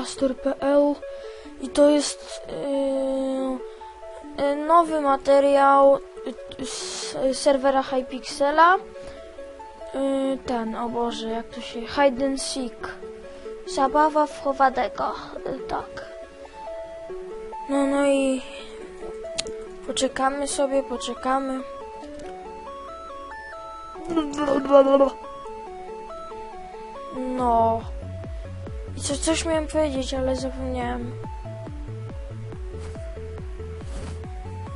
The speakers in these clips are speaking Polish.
Blaster.pl i to jest yy, yy, nowy materiał z serwera Hypixela. Yy, ten, o Boże, jak to się... Hide and Seek. Zabawa w chowanego, yy, tak. No, no i... Poczekamy sobie, poczekamy. No. Co, coś miałem powiedzieć, ale zapomniałem.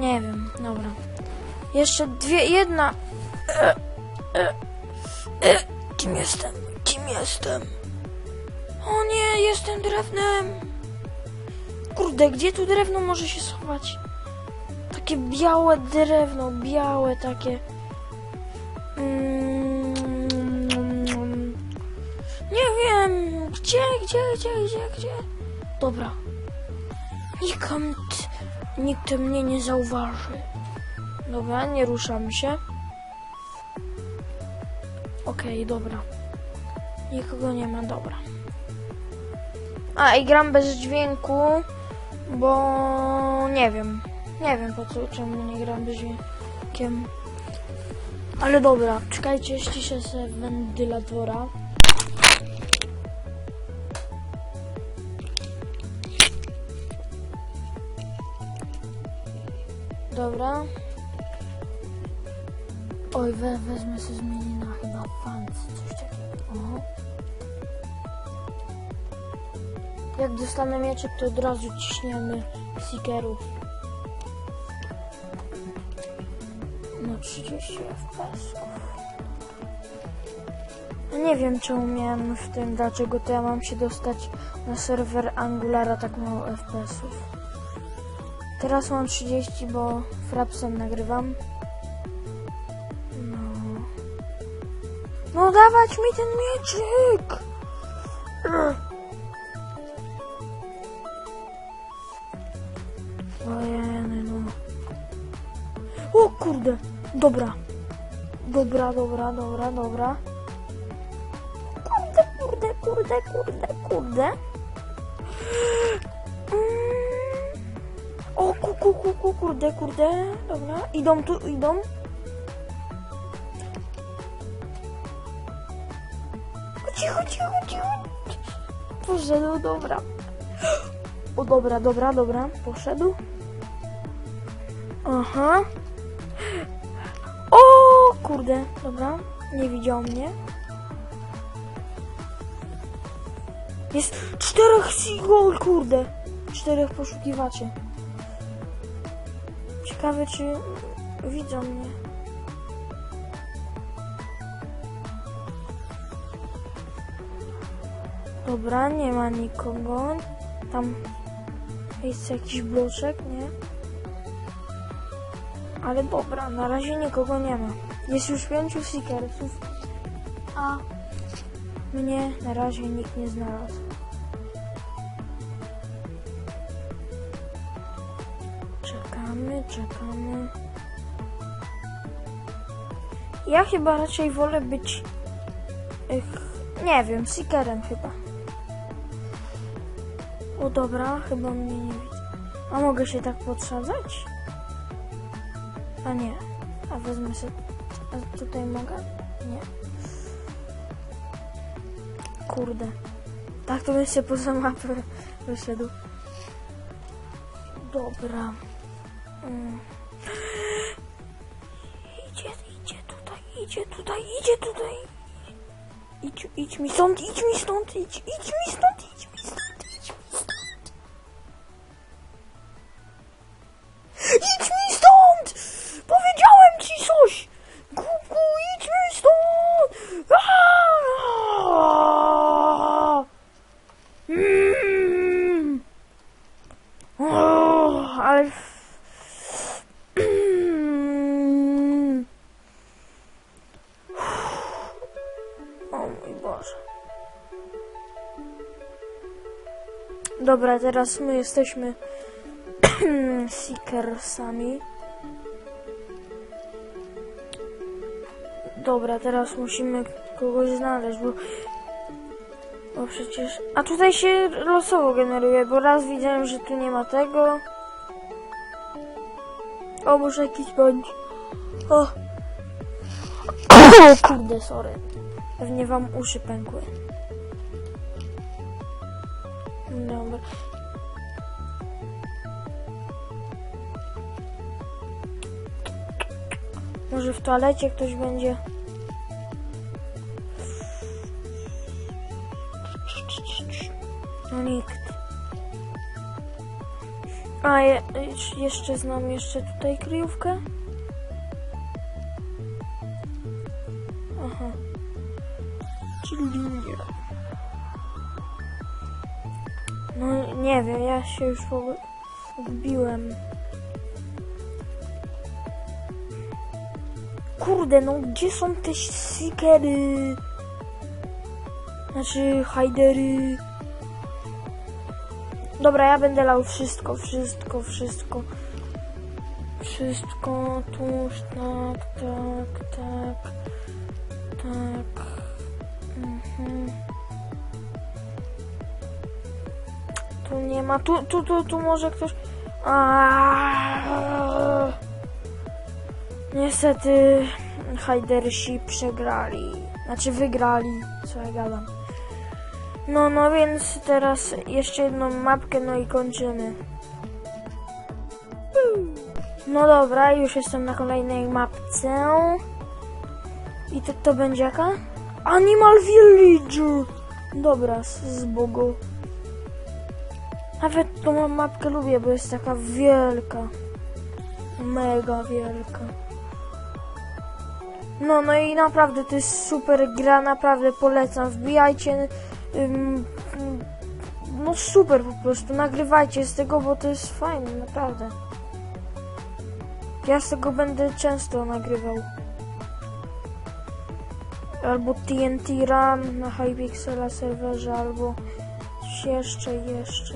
Nie wiem, dobra. Jeszcze dwie, jedna. E, e, e. Kim jestem? Kim jestem? O nie, jestem drewnem. Kurde, gdzie tu drewno może się schować? Takie białe drewno, białe takie. Mm, nie wiem, gdzie, gdzie, gdzie, gdzie, gdzie. Dobra. Nikt, nikt mnie nie zauważy. Dobra, nie ruszam się. Okej, dobra. Nikogo nie ma, dobra. A, i gram bez dźwięku, bo nie wiem. Nie wiem po co, czemu nie gram bez dźwiękiem. Ale dobra, czekajcie, ściszę sobie wentylatora. Dobra. Oj, we, wezmę sobie zmienię na chyba fancy, coś takiego. Jak dostanę mieczek, to od razu ciśniemy seekerów. No 30 fps. Nie wiem czemu miałem w tym, dlaczego to ja mam się dostać na serwer Angulara tak mało FPS-ów. Teraz mam 30, bo frapsem nagrywam. No. No dawać mi ten mieczyk! Ojej, no. O kurde! Dobra. Dobra, dobra, dobra, dobra. Kurde, kurde, kurde, kurde, kurde. Ku, ku, ku, ku, kurde, kurde. Dobra, idą tu, idą. Cicho, cicho, cicho. Poszedł, dobra. O, dobra, dobra, dobra, poszedł. Aha. O, kurde, dobra, nie widział mnie. Jest czterech seagull, kurde. Czterech poszukiwaczy. Ciekawe, czy widzą mnie. Dobra, nie ma nikogo. Tam jest jakiś bloczek, nie? Ale dobra, na razie nikogo nie ma. Jest już pięciu seekersów, a mnie na razie nikt nie znalazł. Czekamy. Ja chyba raczej wolę być. Ech, nie wiem, seekerem chyba. O dobra, chyba mnie nie widzę. A mogę się tak podsadzać? A nie. A wezmę sobie... A tutaj mogę? Nie. Kurde. Tak to bym się poza mapę wyszedł. Dobra. Idzie, idzie tutaj, idzie tutaj, idzie tutaj. Idź, idź mi stąd, idź mi stąd, idź, idź mi stąd, idź Dobra, teraz my jesteśmy Seekersami. Dobra, teraz musimy kogoś znaleźć, bo... Bo przecież... A tutaj się losowo generuje, bo raz widziałem, że tu nie ma tego. O, może jakiś bądź. O. kurde, sorry. Pewnie wam uszy pękły. Może w toalecie ktoś będzie. No nikt. A je, jeszcze znam jeszcze tutaj kryjówkę. Aha. Czyli nie. No nie wiem, ja się już zgubiłem. Kurde, no gdzie są te stickery? Znaczy, hajdery. Dobra, ja będę lał wszystko, wszystko, wszystko. Wszystko, tuż, tak, tak, tak, tak. Tu nie ma, tu, tu, tu, tu może ktoś... Aaaa. Niestety Hajdersi przegrali. Znaczy wygrali, co ja gadam. No, no więc teraz jeszcze jedną mapkę, no i kończymy. No dobra, już jestem na kolejnej mapce. I to, to będzie jaka? Animal Village! Dobra, z, Bogu. Nawet tą mapkę lubię, bo jest taka wielka. Mega wielka. No, no i naprawdę to jest super gra, naprawdę polecam. Wbijajcie. Ym, no super po prostu, nagrywajcie z tego, bo to jest fajne, naprawdę. Ja z tego będę często nagrywał. Albo TNT Run na Hypixela serwerze, albo jeszcze, jeszcze.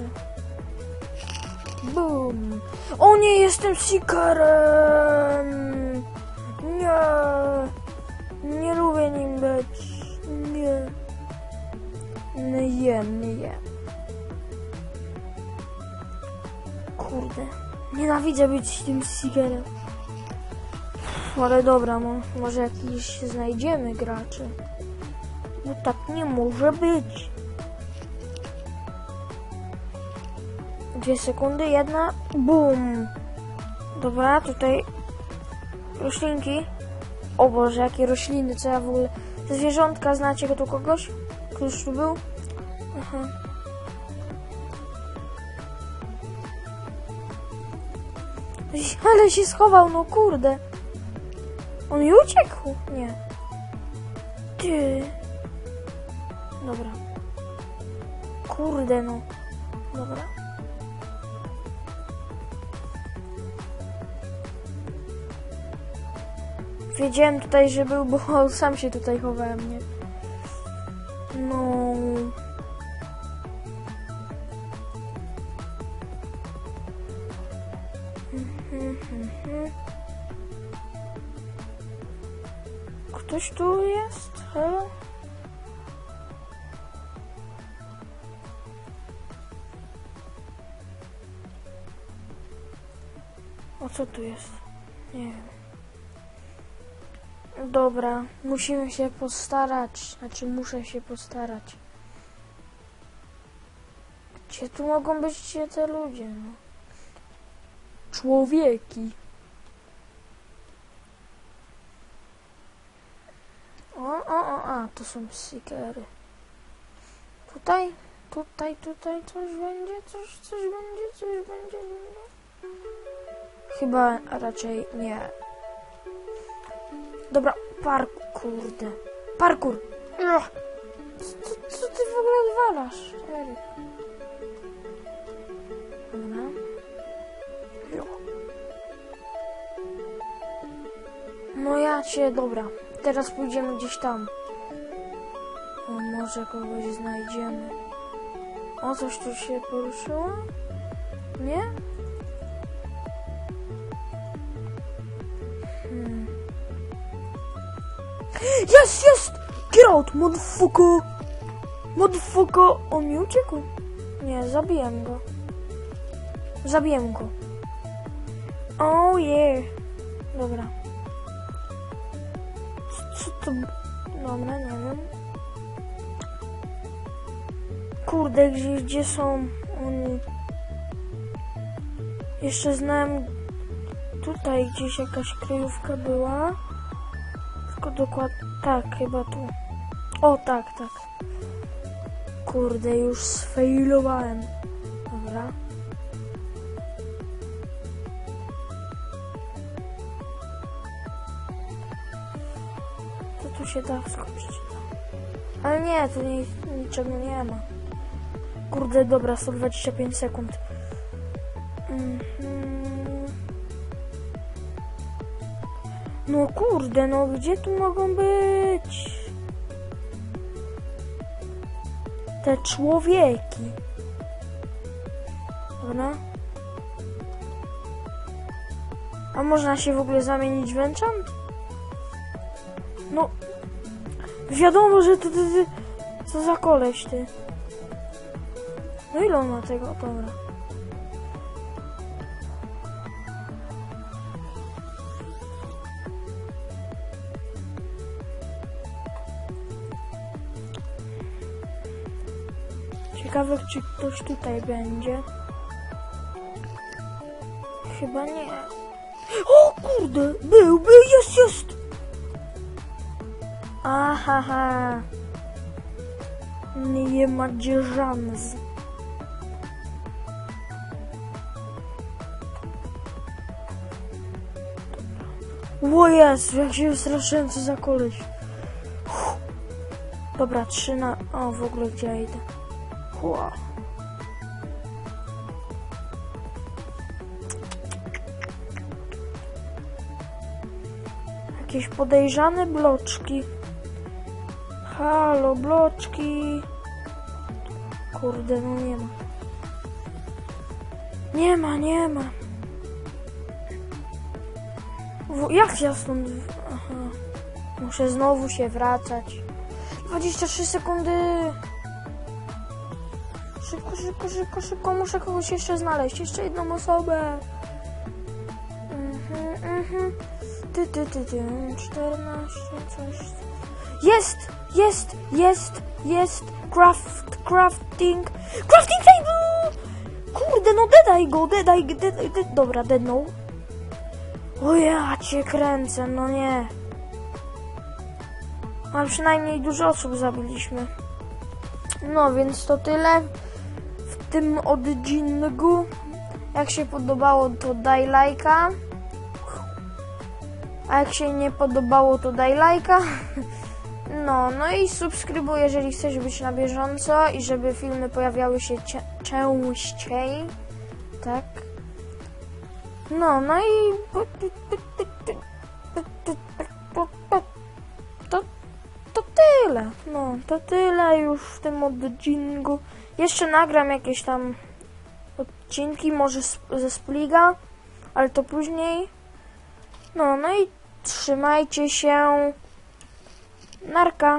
Boom! O nie, jestem Seekerem! Nie! Nie lubię nim być. Nie. Nie nie. Kurde. Nienawidzę być tym Seekerem. Ale dobra, mo, może jakiś znajdziemy graczy. No tak nie może być. Dwie sekundy, jedna, bum. Dobra, tutaj roślinki. O Boże, jakie rośliny, co ja w ogóle... Zwierzątka, znacie tu kogoś? Ktoś tu był? Aha. Ale się schował, no kurde. On i uciekł? Nie. Ty. Dobra. Kurde, no. Dobra. Wiedziałem tutaj, że był, bo sam się tutaj chowałem, nie? No. Ktoś tu jest? Halo? O co tu jest? Nie wiem. Dobra, musimy się postarać. Znaczy, muszę się postarać. Gdzie tu mogą być te ludzie? No? Człowieki. O, o, o, a, to są sikery. Tutaj, tutaj, tutaj coś będzie, coś, coś będzie, coś będzie. Chyba raczej nie. Dobra, parkour, kurde. Parkour! Ugh. Co, co ty w ogóle odwalasz? Dobra. No ja cię, dobra. Teraz pójdziemy gdzieś tam. O, może kogoś znajdziemy. O, coś tu się poruszyło? Nie? Jest, jest! Get out, motherfucker! Motherfucker! On mi uciekł. Nie, zabiłem go. Zabiłem go. Oh yeah. Dobra. Co, co to... Dobra, nie wiem. Kurde, gdzie, gdzie są oni? Jeszcze znałem... Tutaj gdzieś jakaś kryjówka była. Tylko dokładnie... Tak, chyba tu. O, tak, tak. Kurde, już sfailowałem. Dobra. To tu się da skoczyć. Ale nie, tu nic, niczego nie ma. Kurde, dobra, 125 sekund. Mhm. No kurde, no gdzie tu mogą być? Te człowieki. Dobra. A można się w ogóle zamienić w enchant? No. Wiadomo, że ty. Co za koleś ty. No ile on ma tego? Dobra. Ciekawe, czy ktoś tutaj będzie. Chyba nie. O kurde! Był, był, jest, jest! Ahaha. Nie ma dzierżans. O Jezu, jak się wystraszyłem, co za koleś. Dobra, trzy na... O, w ogóle gdzie ja idę? Jakieś podejrzane bloczki. Halo, bloczki. Kurde, no nie ma. Nie ma, nie ma. W, jak ja stąd... Aha. Muszę znowu się wracać. 23 sekundy. Szybko, szybko, szybko, szybko. Muszę kogoś jeszcze znaleźć. Jeszcze jedną osobę. Mhm, mhm. Ty, ty, ty, ty. 14, coś. Jest! Jest! Jest! Jest! Craft, crafting. Crafting table! Kurde, no dedaj go, dedaj, dedaj, dedaj. Dobra, dednął. O ja cię kręcę, no nie. Ale przynajmniej dużo osób zabiliśmy. No, więc to tyle tym odcinku. Jak się podobało, to daj lajka. A jak się nie podobało, to daj lajka. No, no i subskrybuj, jeżeli chcesz być na bieżąco i żeby filmy pojawiały się cie- częściej. Tak. No, no i to, to tyle. No, to tyle już w tym odcinku. Jeszcze nagram jakieś tam odcinki, może ze Spliga, ale to później. No, no i trzymajcie się. Narka.